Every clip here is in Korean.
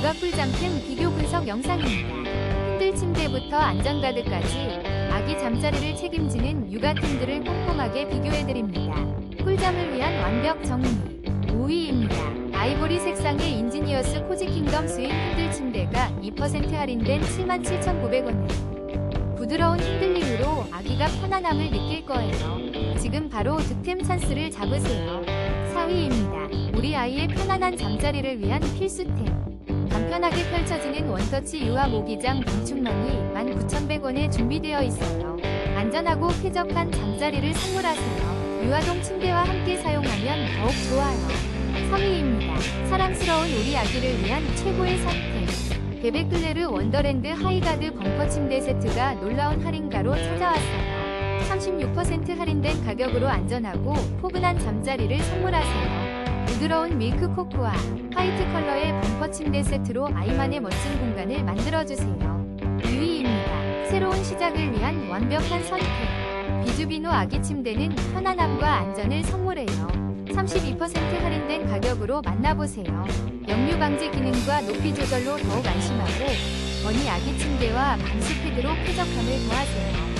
육아 꿀잠템 비교 분석 영상입니다. 흔들 침대부터 안전가드까지 아기 잠자리를 책임지는 육아템들을 꼼꼼하게 비교해드립니다. 꿀잠을 위한 완벽 정리 5위입니다. 아이보리 색상의 인지니어스 코지킹덤 스윙 흔들 침대가 2% 할인된 77,900원에 부드러운 흔들림으로 아기가 편안함을 느낄 거예요. 지금 바로 득템 찬스를 잡으세요. 4위입니다. 우리 아이의 편안한 잠자리를 위한 필수템. 간편하게 펼쳐지는 원터치 유아 모기장 방충망이 19,100원에 준비되어 있어요. 안전하고 쾌적한 잠자리를 선물하세요. 유아동 침대와 함께 사용하면 더욱 좋아요. 3위입니다. 사랑스러운 우리 아기를 위한 최고의 선택. 베베클레르 원더랜드 하이가드 벙커 침대 세트가 놀라운 할인가로 찾아왔어요. 36% 할인된 가격으로 안전하고 포근한 잠자리를 선물하세요. 부드러운 밀크 코코아, 화이트 컬러의 범퍼 침대 세트로 아이만의 멋진 공간을 만들어주세요. 2위입니다. 새로운 시작을 위한 완벽한 선택. 비주비노 아기 침대는 편안함과 안전을 선물해요. 32% 할인된 가격으로 만나보세요. 역류 방지 기능과 높이 조절로 더욱 안심하고 어니 아기 침대와 방수 패드로 쾌적함을 더하세요.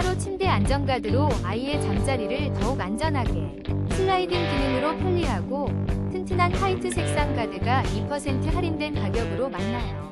1위입니다. 플라로 침대 안전가드로 아이의 잠자리를 더욱 안전하게 슬라이딩 기능으로 편리하고 튼튼한 화이트 색상 가드가 2% 할인된 가격으로 만나요.